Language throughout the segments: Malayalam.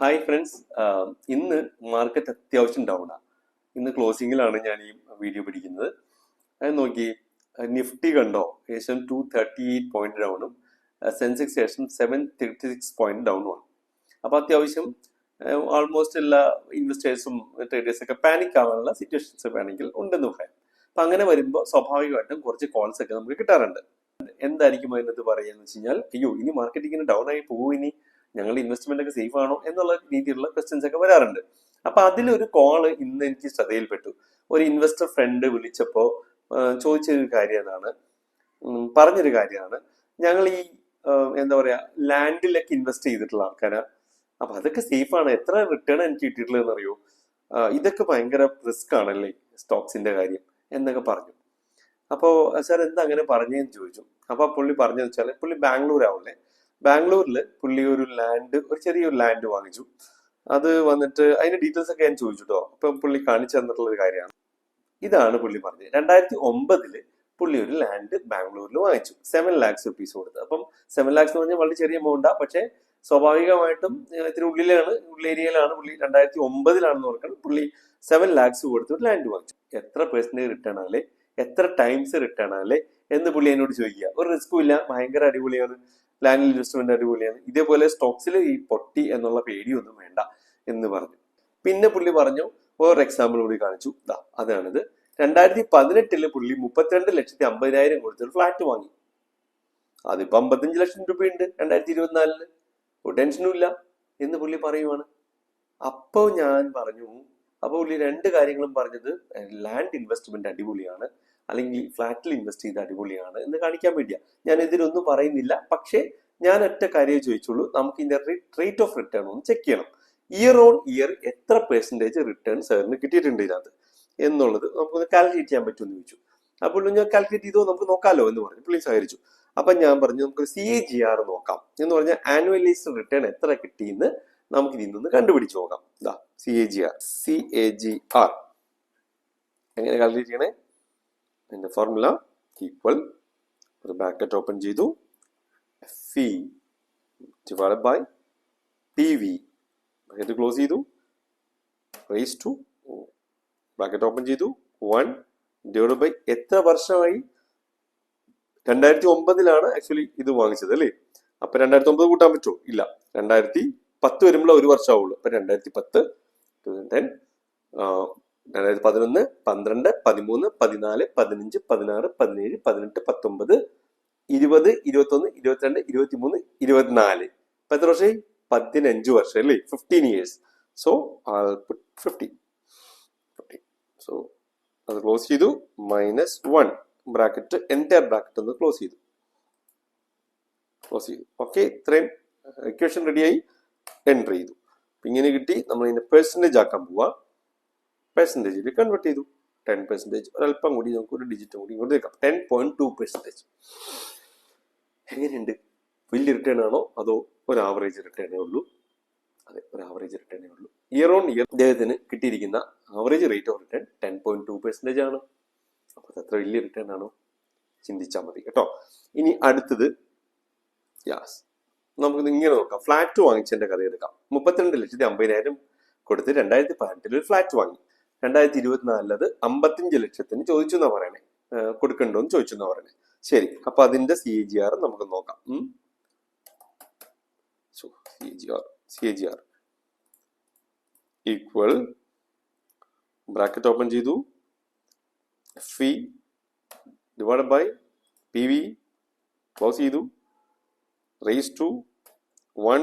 ഹായ് ഫ്രണ്ട്സ് ഇന്ന് മാർക്കറ്റ് അത്യാവശ്യം ഡൗൺ ആണ് ഇന്ന് ക്ലോസിങ്ങിലാണ് ഞാൻ ഈ വീഡിയോ പിടിക്കുന്നത്. അത് നോക്കി നിഫ്റ്റി കണ്ടോ? ഏകദേശം ടു തേർട്ടി എയ്റ്റ് പോയിന്റ് ഡൗണും സെൻസെക്സ് ഏകദേശം സെവൻ തേർട്ടി സിക്സ് പോയിന്റ് ഡൗണുമാണ് അപ്പോൾ അത്യാവശ്യം ഓൾമോസ്റ്റ് എല്ലാ ഇൻവെസ്റ്റേഴ്സും ട്രേഡേഴ്സ് ഒക്കെ പാനിക് ആവാനുള്ള സിറ്റുവേഷൻസ് വേണമെങ്കിൽ ഉണ്ടെന്ന് പറയാം. അപ്പം അങ്ങനെ വരുമ്പോൾ സ്വാഭാവികമായിട്ടും കുറച്ച് കോൾസ് ഒക്കെ നമുക്ക് കിട്ടാറുണ്ട്. എന്തായിരിക്കും അതിനകത്ത് പറയുക എന്ന് വെച്ച് കഴിഞ്ഞാൽ അയ്യോ ഇനി മാർക്കറ്റ് ഇങ്ങനെ ഡൗൺ ആയി പോകും ഇനി? ഞങ്ങളുടെ ഇൻവെസ്റ്റ്മെന്റ് ഒക്കെ സേഫ് ആണോ എന്നുള്ള രീതിയിലുള്ള ക്വസ്റ്റ്യൻസ് ഒക്കെ വരാറുണ്ട്. അപ്പൊ അതിലൊരു കോൾ ഇന്ന് എനിക്ക് ശ്രദ്ധയിൽപ്പെട്ടു. ഒരു ഇൻവെസ്റ്റർ ഫ്രണ്ട് വിളിച്ചപ്പോ ചോദിച്ചൊരു കാര്യം അതാണ്. പറഞ്ഞൊരു കാര്യമാണ് ഞങ്ങൾ ഈ എന്താ പറയാ ലാൻഡിലൊക്കെ ഇൻവെസ്റ്റ് ചെയ്തിട്ടുള്ള ആൾക്കാരാ. അപ്പൊ അതൊക്കെ സേഫ് ആണ്. എത്ര റിട്ടേൺ എനിക്ക് കിട്ടിയിട്ടുള്ളതെന്ന് അറിയോ ഇതൊക്കെ ഭയങ്കര റിസ്ക് ആണല്ലേ സ്റ്റോക്സിന്റെ കാര്യം എന്നൊക്കെ പറഞ്ഞു. അപ്പോ സാർ എന്താ അങ്ങനെ പറഞ്ഞതെന്ന് ചോദിച്ചു. അപ്പൊ ആ പുള്ളി പറഞ്ഞതെന്ന് വെച്ചാൽ പുള്ളി ബാംഗ്ലൂർ ആവുള്ളേ ബാംഗ്ലൂരിൽ പുള്ളി ഒരു ലാൻഡ് ഒരു ചെറിയൊരു ലാൻഡ് വാങ്ങിച്ചു. അത് വന്നിട്ട് അതിന്റെ ഡീറ്റെയിൽസ് ഒക്കെ ഞാൻ ചോദിച്ചു കേട്ടോ അപ്പൊ പുള്ളി കാണിച്ചു തന്നിട്ടുള്ള ഒരു കാര്യമാണ്. ഇതാണ് പുള്ളി പറഞ്ഞത്. രണ്ടായിരത്തി ഒമ്പതിൽ പുള്ളി ഒരു ലാൻഡ് ബാംഗ്ലൂരിൽ വാങ്ങിച്ചു. സെവൻ ലാക്സ് റുപ്പീസ് കൊടുത്ത്. അപ്പം സെവൻ ലാക്സ് എന്ന് പറഞ്ഞാൽ വളരെ ചെറിയ എമൗണ്ടാ പക്ഷേ സ്വാഭാവികമായിട്ടും ഇത്തിരി ഉള്ളിലാണ് ഉള്ളേരിയയിലാണ് പുള്ളി രണ്ടായിരത്തി ഒമ്പതിലാണെന്ന് ഓർക്കണം. പുള്ളി സെവൻ ലാക്സ് കൊടുത്ത് ഒരു ലാൻഡ് വാങ്ങിച്ചു. എത്ര പേഴ്സന്റേജ് റിട്ടേൺ ആണല്ലേ? എത്ര ടൈംസ് റിട്ടേൺ ആണല്ലേ? എന്ന് പുള്ളി എന്നോട് ചോദിക്കുക. ഒരു റിസ്ക്കും ഇല്ല. ഭയങ്കര അടിപൊളിയാണ്. ലാൻഡ് ഇൻവെസ്റ്റ്മെന്റ് അടിപൊളിയാണ്. ഇതേപോലെ സ്റ്റോക്സിൽ ഈ പൊട്ടി എന്നുള്ള പേടിയൊന്നും വേണ്ട എന്ന് പറഞ്ഞു. പിന്നെ പുള്ളി പറഞ്ഞു വേറൊരു എക്സാമ്പിൾ കൂടി കാണിച്ചു. ദാ അതാണിത്. രണ്ടായിരത്തി പതിനെട്ടിൽ പുള്ളി മുപ്പത്തിരണ്ട് ലക്ഷത്തി അമ്പതിനായിരം കൊടുത്തൊരു ഫ്ലാറ്റ് വാങ്ങി. അതിപ്പോ അമ്പത്തഞ്ച് ലക്ഷം രൂപയുണ്ട് രണ്ടായിരത്തി ഇരുപത്തിനാലിൽ ഒരു ടെൻഷനും ഇല്ല എന്ന് പുള്ളി പറയുവാണ്. അപ്പോ ഞാൻ പറഞ്ഞു അപ്പൊ പുള്ളി രണ്ട് കാര്യങ്ങളും പറഞ്ഞത് ലാൻഡ് ഇൻവെസ്റ്റ്മെന്റ് അടിപൊളിയാണ്. അല്ലെങ്കിൽ ഫ്ലാറ്റിൽ ഇൻവെസ്റ്റ് ചെയ്ത് അടിപൊളിയാണ് എന്ന് കാണിക്കാൻ വേണ്ടിയാ. ഞാൻ ഇതിലൊന്നും പറയുന്നില്ല. പക്ഷേ ഞാൻ ഒറ്റ കാര്യം ചോദിച്ചുള്ളൂ. നമുക്ക് ഇതിന്റെ റേറ്റ് ഓഫ് റിട്ടേൺ ഒന്ന് ചെക്ക് ചെയ്യണം. ഇയർ ഓൺ ഇയർ എത്ര പെർസെന്റേജ് റിട്ടേൺ സാറിന് കിട്ടിയിട്ടുണ്ട് ഇതിനകത്ത്? എന്നുള്ളത് നമുക്കൊന്ന് കാൽക്കുലേറ്റ് ചെയ്യാൻ പറ്റുമെന്ന് ചോദിച്ചു. അപ്പോൾ ഞാൻ കാൽക്കുലേറ്റ് ചെയ്തോ നമുക്ക് നോക്കാമല്ലോ എന്ന് പറഞ്ഞു. പുള്ളി സഹകരിച്ചു. അപ്പൊ ഞാൻ പറഞ്ഞു നമുക്ക് സി എ ജി ആർ നോക്കാം. എന്ന് പറഞ്ഞാൽ ആനുവലൈസ്ഡ് റിട്ടേൺ എത്ര കിട്ടിയെന്ന് നമുക്ക് ഇതിൽ നിന്ന് കണ്ടുപിടിച്ച് നോക്കാം. C A G R C A G R എങ്ങനെ കാൽക്കുലേറ്റ് ചെയ്യണേ? അതിന്റെ ഫോർമുല ഈക്വൽ ഒരു ബ്രാക്കറ്റ് ഓപ്പൺ ചെയ്തു. E divide by P V bracket close ചെയ്തു. റേസ് ടു ബ്രാക്കറ്റ് ഓപ്പൺ ചെയ്തു. വൺ ഡിവൈഡ് ബൈ എത്ര വർഷമായി? രണ്ടായിരത്തി ഒമ്പതിലാണ് ആക്ച്വലി ഇത് വാങ്ങിച്ചത് അല്ലേ? അപ്പൊ രണ്ടായിരത്തി ഒമ്പത് കൂട്ടാൻ പറ്റുമോ ഇല്ല. രണ്ടായിരത്തി പത്ത് വരുമ്പോൾ ഒരു വർഷമാവുള്ളൂ. അപ്പൊ രണ്ടായിരത്തി പത്ത് ടു തൗസൻഡ് ടെൻ രണ്ടായിരത്തി പതിനൊന്ന് പന്ത്രണ്ട് പതിമൂന്ന് പതിനാല് പതിനഞ്ച് പതിനാറ് പതിനേഴ് പതിനെട്ട് പത്തൊമ്പത് ഇരുപത് ഇരുപത്തൊന്ന് ഇരുപത്തിരണ്ട് ഇരുപത്തിമൂന്ന് ഇരുപത്തിനാല്. ഇപ്പൊ എത്ര വർഷമായി? പതിനഞ്ച് വർഷം അല്ലേ? Fifteen years so fifteen fifteen so അത് ക്ലോസ് ചെയ്തു. Minus one bracket entire bracket ഒന്ന് ക്ലോസ് ചെയ്തു. ക്ലോസ് ചെയ്തു. ഓക്കെ ഇത്രയും ഇക്വേഷൻ റെഡിയായി എൻട്രി ചെയ്തു. ഇങ്ങനെ കിട്ടി. നമ്മൾ ഇതിന്റെ പെർസെന്റേജ് ആക്കാൻ പോവാ. പെർസെന്റേജിൽ കൺവേർട്ട് ചെയ്തു. ടെൻ പെർസെന്റേജ് ഒരല്പം കൂടി നമുക്ക് ഒരു ഡിജിറ്റ് കൂടി ഇങ്ങോട്ട് വെക്കാം ടെൻ പോയിന്റ് ടു പെർസെന്റേജ് എങ്ങനെയുണ്ട്? വലിയ റിട്ടേൺ ആണോ? അതോ ഒരു ആവറേജ് റിട്ടേണേ ഉള്ളൂ? അതെ ഒരു ആവറേജ് റിട്ടേണേ ഉള്ളൂ. ഇയർ ഓൺ ഇയർ അദ്ദേഹത്തിന് കിട്ടിയിരിക്കുന്ന average rate of return ten point two percentage ആണ്. അപ്പോൾ അത് അത്ര വലിയ റിട്ടേൺ ആണോ? ചിന്തിച്ചാൽ മതി കേട്ടോ. ഇനി അടുത്തത് യാസ് നമുക്ക് ഇങ്ങനെ നോക്കാം. ഫ്ലാറ്റ് വാങ്ങിച്ചതിന്റെ കഥ എടുക്കാം. മുപ്പത്തിരണ്ട് ലക്ഷത്തി അമ്പതിനായിരം കൊടുത്ത് രണ്ടായിരത്തി പതിനെട്ടിൽ ഒരു ഫ്ലാറ്റ് വാങ്ങി. രണ്ടായിരത്തി ഇരുപത്തിനാലിലത് അമ്പത്തിയഞ്ച് ലക്ഷത്തിന് ചോദിച്ചു എന്നാ പറയണേ. കൊടുക്കണ്ടോ എന്ന് ചോദിച്ചു എന്നാ പറയണേ. ശരി അപ്പൊ അതിന്റെ സി എ ജി ആർ നമുക്ക് നോക്കാം. C G R C G R equal bracket open ചെയ്തു. F divide by P V close ചെയ്തു. Raise to one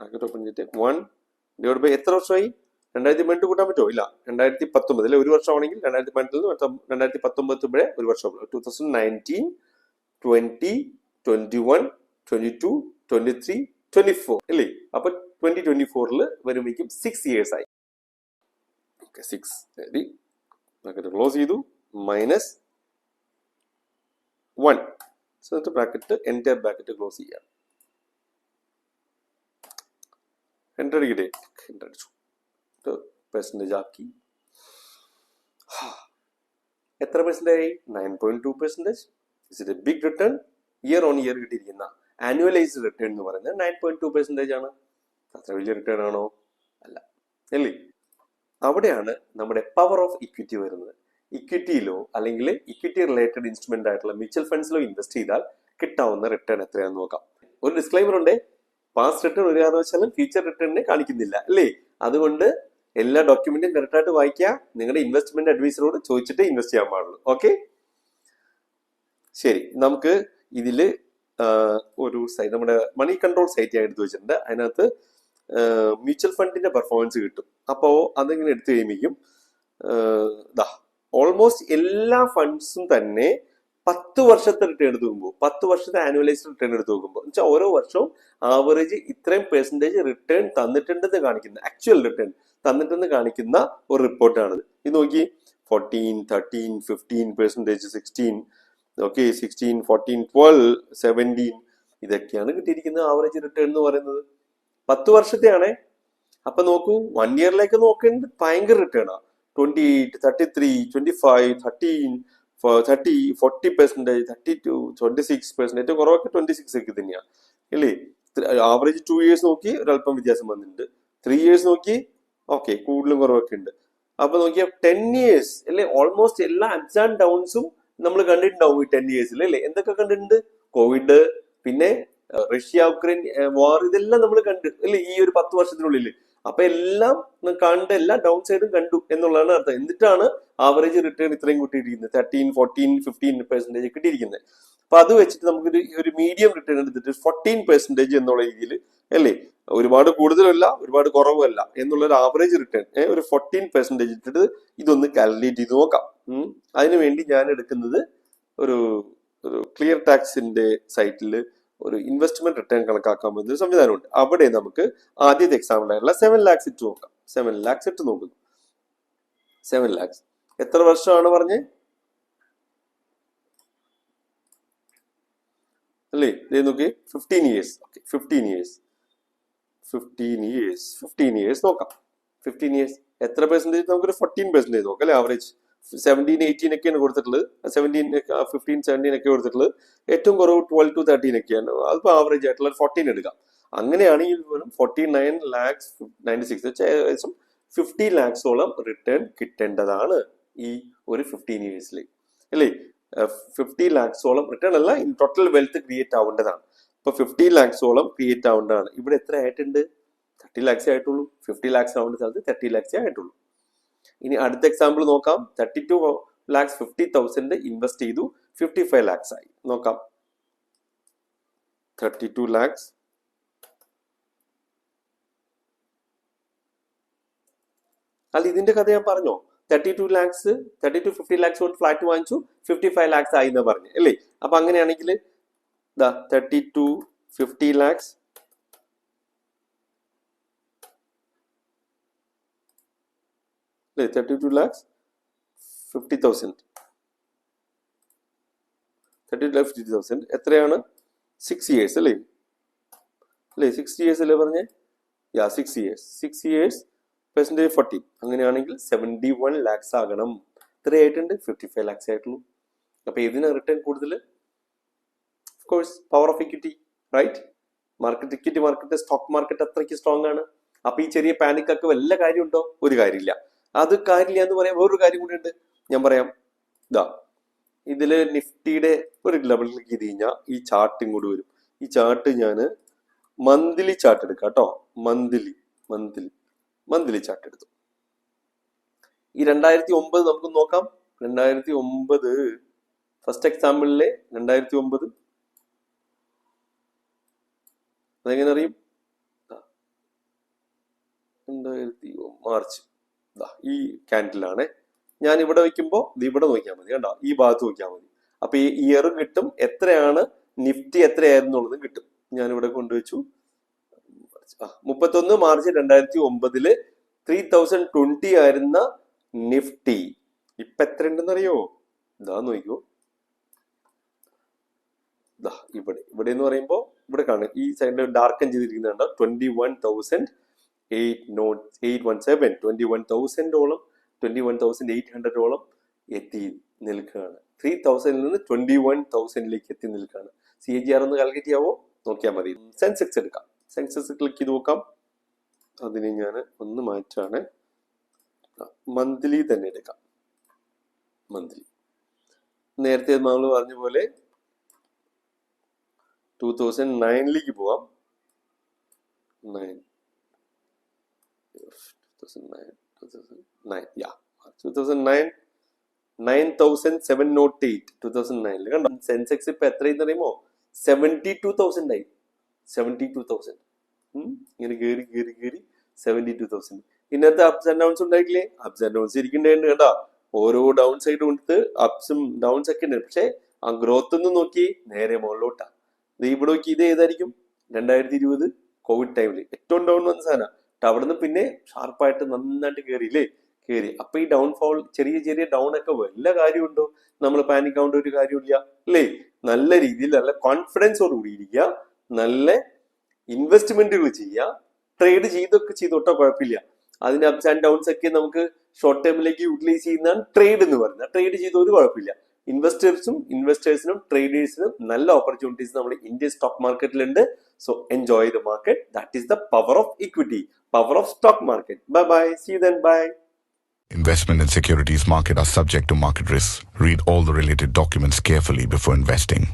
bracket open ചെയ്തിട്ട് വൺ ഡിവൈഡ് ബൈ എത്ര വർഷമായി? രണ്ടായിരത്തി പതിനെട്ട് കൂട്ടാൻ പറ്റുമോ? ഇല്ല. രണ്ടായിരത്തി പത്തൊമ്പതിലെ ഒരു വർഷമാണെങ്കിൽ രണ്ടായിരത്തി പതിനെട്ടിൽ നിന്ന് രണ്ടായിരത്തി പത്തൊമ്പത് വരെ ഒരു വർഷം two thousand nineteen twenty twenty one twenty two twenty three twenty four അല്ലേ? അപ്പൊ ട്വന്റി ട്വന്റി ഫോറിൽ വരുമ്പോഴേക്കും സിക്സ് ഇയേഴ്സ് ആയി. ഓക്കെ സിക്സ് ബ്രാക്കറ്റ് ക്ലോസ് ചെയ്തു. മൈനസ് വൺ എന്നിട്ട് ബ്രാക്കറ്റ് എന്റെ ബ്രാക്കറ്റ് ക്ലോസ് ചെയ്യാം. എന്റെ അടിക്കട്ടെ? എന്റെ അടിച്ചു. പെർസെന്റേജ് ആക്കി. എത്ര പെർസെന്റ് ആയി? Nine point two percentage is it a big return year on year കിട്ടിയിരിക്കുന്ന ആനുവലൈസ്ഡ് റിട്ടേൺ എന്ന് പറയുന്നത് നയൻ പോയിന്റ് ടു പെർസെന്റേജ് ആണ്. അത്ര വലിയ റിട്ടേൺ ആണോ? അല്ല. അല്ലേ? അവിടെയാണ് നമ്മുടെ പവർ ഓഫ് ഇക്വിറ്റി വരുന്നത്. ഇക്വിറ്റിയിലോ അല്ലെങ്കിൽ ഇക്വിറ്റി റിലേറ്റഡ് ഇൻസ്ട്രുമെന്റ് ആയിട്ടുള്ള മ്യൂച്വൽ ഫണ്ട്സിലോ ഇൻവെസ്റ്റ് ചെയ്താൽ കിട്ടാവുന്ന റിട്ടേൺ എത്രയാണെന്ന് നോക്കാം. ഒരു ഡിസ്ക്ലൈമർ ഉണ്ട്. പാസ്റ്റ് റിട്ടേൺ ഒരു കാരണവശാലും ഫ്യൂച്ചർ റിട്ടേണിനെ കാണിക്കുന്നില്ല. അല്ലേ? അതുകൊണ്ട് എല്ലാ ഡോക്യുമെന്റും കറക്റ്റ് ആയിട്ട് വായിക്കുക. നിങ്ങളുടെ ഇൻവെസ്റ്റ്മെന്റ് അഡ്വൈസറോട് ചോദിച്ചിട്ട് ഇൻവെസ്റ്റ് ചെയ്യാൻ പാടുള്ളൂ. ഓക്കെ ശരി. നമുക്ക് ഇതിൽ ഒരു സൈറ്റ് നമ്മുടെ മണി കൺട്രോൾ സൈറ്റ് ഞാൻ എടുത്തു വെച്ചിട്ടുണ്ട്. അതിനകത്ത് മ്യൂച്വൽ ഫണ്ടിന്റെ പെർഫോമൻസ് കിട്ടും. അപ്പോൾ അതിങ്ങനെ എടുത്തു കഴിയുമ്പോഴേക്കും ഓൾമോസ്റ്റ് എല്ലാ ഫണ്ട്സും തന്നെ പത്ത് വർഷത്തെ റിട്ടേൺ എടുത്ത് നോക്കുമ്പോൾ പത്ത് വർഷത്തെ ആനുവലൈസ്ഡ് റിട്ടേൺ എടുത്ത് നോക്കുമ്പോൾ എന്ന് വെച്ചാൽ ഓരോ വർഷവും ആവറേജ് ഇത്രയും പെർസെന്റേജ് റിട്ടേൺ തന്നിട്ടുണ്ടെന്ന് കാണിക്കുന്ന ആക്ച്വൽ റിട്ടേൺ തന്നിട്ടെന്ന് കാണിക്കുന്ന ഒരു റിപ്പോർട്ടാണിത് ഇത് നോക്കി fourteen thirteen fifteen percentage sixteen okay sixteen fourteen twelve seventeen ഇതൊക്കെയാണ് കിട്ടിയിരിക്കുന്നത് ആവറേജ് റിട്ടേൺ എന്ന് പറയുന്നത്. പത്ത് വർഷത്തെയാണേ. അപ്പൊ നോക്കൂ വൺ ഇയറിലേക്ക് നോക്കേണ്ടത് ഭയങ്കര റിട്ടേൺ ആണ് twenty eight thirty three twenty five thirteen thirty forty percentage thirty two twenty six percent ഏറ്റവും കുറവൊക്കെ ട്വന്റി സിക്സ് ഒക്കെ തന്നെയാണ് ഇല്ലേ ആവറേജ് ടു ഇയേഴ്സ് നോക്കി ഒരല്പം വ്യത്യാസം വന്നിട്ടുണ്ട്. ത്രീ ഇയേഴ്സ് നോക്കി ഓക്കെ കൂടുതലും കുറവൊക്കെ ഉണ്ട്. അപ്പൊ നോക്കിയ ടെൻ ഇയേഴ്സ് അല്ലെ? ഓൾമോസ്റ്റ് എല്ലാ അപ്സ് ആൻഡ് ഡൗൺസും നമ്മൾ കണ്ടിട്ടുണ്ടാവും ഈ ടെൻ ഇയേഴ്സിൽ അല്ലേ? എന്തൊക്കെ കണ്ടിട്ടുണ്ട്? കോവിഡ് പിന്നെ റഷ്യ ഉക്രൈൻ വാർ ഇതെല്ലാം നമ്മൾ കണ്ടു അല്ലെ? ഈ ഒരു പത്ത് വർഷത്തിനുള്ളിൽ അപ്പൊ എല്ലാം കണ്ട് എല്ലാ ഡൗൺ സൈഡും കണ്ടു എന്നുള്ളതാണ് അർത്ഥം. എന്നിട്ടാണ് ആവറേജ് റിട്ടേൺ ഇത്രയും കിട്ടിയിരിക്കുന്നത്. തേർട്ടീൻ ഫോർട്ടീൻ ഫിഫ്റ്റീൻ പെർസെന്റേജ് കിട്ടിയിരിക്കുന്നത് അപ്പൊ അത് വെച്ചിട്ട് നമുക്കൊരു ഒരു മീഡിയം റിട്ടേൺ എടുത്തിട്ട് ഫോർട്ടീൻ പെർസെന്റേജ് എന്നുള്ള രീതിയിൽ അല്ലേ? ഒരുപാട് കൂടുതലല്ല ഒരുപാട് കുറവല്ല എന്നുള്ള ഒരു ആവറേജ് റിട്ടേൺ ഒരു ഫോർട്ടീൻ പെർസെന്റേജ് ഇട്ടിട്ട് ഇതൊന്ന് കാൽക്കുലേറ്റ് ചെയ്ത് നോക്കാം. അതിനുവേണ്ടി ഞാൻ എടുക്കുന്നത് ഒരു ഒരു ക്ലിയർ ടാക്സിന്റെ സൈറ്റിൽ ഒരു ഇൻവെസ്റ്റ്മെന്റ് റിട്ടേൺ കണക്കാക്കാൻ പറ്റുന്ന ഒരു സംവിധാനമുണ്ട്. അവിടെ നമുക്ക് ആദ്യത്തെ എക്സാമ്പിൾ ആയിട്ടുള്ള സെവൻ ലാക്സ് ഇട്ട് നോക്കാം. സെവൻ ലാക്സ് ഇട്ട് നോക്കുന്നു. സെവൻ ലാക്സ് എത്ര വർഷമാണ് പറഞ്ഞ്? അല്ലേ? ഇത് നോക്കി fifteen years okay fifteen years fifteen years fifteen years നോക്കാം. ഫിഫ്റ്റീൻ ഇയേഴ്സ് എത്ര പെർസെന്റേജ് നമുക്കൊരു ഫോർട്ടീൻ പെർസെന്റേജ് നോക്കാം അല്ലെ ആവറേജ് സെവന്റീൻ എയ്റ്റീൻ ഒക്കെയാണ് കൊടുത്തിട്ടുള്ളത്. സെവന്റീൻ ഫിഫ്റ്റീൻ സെവന്റീൻ ഒക്കെ കൊടുത്തിട്ടുള്ളത്. ഏറ്റവും കുറവ് ട്വൽവ് ടു തേർട്ടീൻ ഒക്കെയാണ്. അതിപ്പോൾ ആവറേജ് ആയിട്ടുള്ള ഫോർട്ടീൻ എടുക്കാം. അങ്ങനെയാണെങ്കിൽ പോലും forty nine lakhs ninety six ഏകദേശം ഫിഫ്റ്റി ലാക്സോളം റിട്ടേൺ കിട്ടേണ്ടതാണ് ഈ ഒരു ഫിഫ്റ്റീൻ ഇയേഴ്സിൽ അല്ലേ? ഫിഫ്റ്റി ലാക്സോളം റിട്ടേൺ അല്ല ഇൻ ടോട്ടൽ വെൽത്ത് ക്രിയേറ്റ് ആവേണ്ടതാണ്. ഇപ്പൊ ഫിഫ്റ്റി ലാക്സോളം ക്രിയേറ്റ് ആവേണ്ടതാണ്. ഇവിടെ എത്ര ആയിട്ടുണ്ട്? തേർട്ടി ലാക്സേ ആയിട്ടുള്ളൂ. ഫിഫ്റ്റി ലാക്സ് ആവേണ്ട സ്ഥലത്ത് തേർട്ടി ലാക്സേ ആയിട്ടുള്ളൂ. ഇനി അടുത്ത എക്സാമ്പിൾ നോക്കാം. Thirty two lakhs fifty thousand invest ചെയ്തു. ഫിഫ്റ്റി ഫൈവ് ലാക്സ് ആയി. നോക്കാം. തേർട്ടി ടു ലാക്സ് അല്ല ഇതിന്റെ കഥ ഞാൻ പറഞ്ഞോ? Thirty two lakhs thirty two fifty lakhs കൊണ്ട് ഫ്ലാറ്റ് വാങ്ങിച്ചു. ഫിഫ്റ്റി ഫൈവ് ലാക്സ് ആയി എന്ന് പറഞ്ഞു അല്ലേ? അപ്പൊ അങ്ങനെയാണെങ്കിൽ തേർട്ടി ടു ഫിഫ്റ്റി ലാക്സ് അല്ലേ thirty two lakhs fifty thousand thirty two lakhs fifty thousand എത്രയാണ്? സിക്സ് ഇയേഴ്സ് അല്ലേ? അല്ലേ സിക്സ് ഇയേഴ്സ് അല്ലേ പറഞ്ഞേ? Yeah six years six years percentage forty അങ്ങനെയാണെങ്കിൽ സെവന്റി വൺ ലാക്സ് ആകണം എത്രയായിട്ടുണ്ട് ഫിഫ്റ്റി ഫൈവ് ലാക്സ് ആയിട്ടുള്ളൂ. അപ്പോൾ ഇതിന് റിട്ടേൺ കൂടുതൽ? Course power of equity right market equity market stock market അത്രയ്ക്ക് സ്ട്രോങ് ആണ്. അപ്പോൾ ഈ ചെറിയ പാനിക് വല്ല കാര്യമുണ്ടോ? ഒരു കാര്യമില്ല. അത് കാര്യമില്ല എന്ന് പറയാൻ വേറൊരു കാര്യം കൂടി ഉണ്ട്. ഞാൻ പറയാം. ഇതാ ഇതിൽ നിഫ്റ്റിയുടെ ഒരു ലെവലിൽ ചെയ്ത് കഴിഞ്ഞാൽ ഈ ചാർട്ട് ഇങ്ങോട്ട് വരും. ഈ ചാർട്ട് ഞാൻ മന്ത്ലി ചാർട്ട് എടുക്കാം കേട്ടോ. മന്ത്ലി മന്ത്ലി മന്ത്ലി ചാർട്ട് എടുത്തു. ഈ രണ്ടായിരത്തി ഒമ്പത് നമുക്ക് നോക്കാം. രണ്ടായിരത്തി ഒമ്പത് ഫസ്റ്റ് എക്സാമ്പിളിലെ രണ്ടായിരത്തി ഒമ്പത് അതെങ്ങനെ അറിയും. രണ്ടായിരത്തി മാർച്ച്. ഈ ക്യാൻഡിലാണ് ഞാൻ ഇവിടെ വെക്കുമ്പോൾ ഇവിടെ നോക്കിയാൽ മതി കണ്ടോ? ഈ ഭാഗത്ത് നോക്കിയാൽ മതി. അപ്പൊ ഈ ഇയർ കിട്ടും എത്രയാണ്? നിഫ്റ്റി എത്രയായിരുന്നുള്ളത് കിട്ടും. ഞാൻ ഇവിടെ കൊണ്ടുവച്ചു മുപ്പത്തൊന്ന് മാർച്ച് രണ്ടായിരത്തി ഒമ്പതിൽ ത്രീ തൗസൻഡ് ട്വന്റി ആയിരുന്ന നിഫ്റ്റി ഇപ്പൊ എത്ര ഉണ്ടെന്ന് അറിയോ ഇതാ നോക്കൂ ഇവിടെ ഇവിടെ എന്ന് പറയുമ്പോൾ ഇവിടെ കാണും. ഈ സൈഡിൽ darken ചെയ്തിരിക്കുന്നുണ്ട്. Twenty one thousand eight naught eight one seven twenty one തൗസൻഡോളം twenty one thousand eight ഹൺഡ്രഡോളം എത്തി നിൽക്കുകയാണ്. ത്രീ തൗസൻഡിൽ നിന്ന് ട്വന്റി വൺ തൗസൻഡിലേക്ക് എത്തി നിൽക്കുകയാണ്. സി എ ജി ആർ ഒന്ന് കാൽക്കുലേറ്റ് ചെയ്യാവോ? നോക്കിയാൽ മതി. സെൻസെക്സ് എടുക്കാം. സെൻസെക്സ് ക്ലിക്ക് ചെയ്ത് നോക്കാം. അതിന് ഞാൻ ഒന്ന് മാറ്റാണ്. മന്ത്ലി തന്നെ എടുക്കാം. മന്ത്ലി നേരത്തെ നമ്മൾ പറഞ്ഞ പോലെ ടൂ തൗസൻഡ് നയനിലേക്ക് പോവാം. Nine nine yeah two thousand nine nine thousand seven naught eight two കണ്ടോ? സെൻസെക്സ് ഇപ്പൊ എത്രയെന്ന് അറിയുമോ? സെവന്റി ടു തൗസൻഡ് ആയി സെവന്റി ടു തൗസൻഡ് ഇങ്ങനെ കയറി കയറി കയറി സെവന്റി ടു തൗസൻഡ് ഇന്നത്തെ അപ്സ് ആൻഡ് ഡൗൺസ് ഉണ്ടായിട്ടില്ലേ? അപ്സ് ആൻഡ് ഡൗൺസ് ഇരിക്കുന്നുണ്ട് കേട്ടോ ഓരോ ഡൗൺ സൈഡ് കൊടുത്ത് അപ്സും ഡൗൺസ് ഒക്കെ ഉണ്ട്. പക്ഷെ ആ ഗ്രോത്ത് ഒന്ന് നോക്കി നേരെ മുകളിലോട്ടാ. ഇത് ഇവിടെ നോക്കി ഇത് ഏതായിരിക്കും? രണ്ടായിരത്തി ഇരുപത് കോവിഡ് ടൈമിൽ ഏറ്റവും ഡൗൺ വന്ന സാധനം. അവിടെ അവിടുന്ന് പിന്നെ ഷാർപ്പായിട്ട് നന്നായിട്ട് കയറിയില്ലേ കയറി അപ്പൊ ഈ ഡൗൺഫോൾ ചെറിയ ചെറിയ ഡൗൺ ഒക്കെ വല്ല കാര്യമുണ്ടോ? നമ്മൾ പാനിക് ആവേണ്ട ഒരു കാര്യമില്ല അല്ലേ? നല്ല രീതിയിൽ നല്ല കോൺഫിഡൻസോട് കൂടി ഇരിക്കുക നല്ല ഇൻവെസ്റ്റ്മെന്റുകൾ ചെയ്യുക ട്രേഡ് ചെയ്തൊക്കെ ചെയ്തോട്ടോ കുഴപ്പമില്ല. അതിന്റെ അപ്സ് ആൻഡ് ഡൗൺസ് ഒക്കെ നമുക്ക് ഷോർട്ട് ടൈമിലേക്ക് യൂട്ടിലൈസ് ചെയ്യുന്നതാണ് ട്രേഡ് എന്ന് പറയുന്നത്. ട്രേഡ് ചെയ്ത ഒരു കുഴപ്പമില്ല. ഇൻവെസ്റ്റേഴ്സും ഇൻവെസ്റ്റേഴ്സിനും ട്രേഡേഴ്സിനും നല്ല ഓപ്പർച്യൂണിറ്റീസ് നമ്മുടെ Indian stock മാർക്കറ്റിലുണ്ട് so enjoy the market that is the power of equity power of stock market bye bye see then bye Investment and securities market are subject to market risks. Read all the related documents carefully before investing.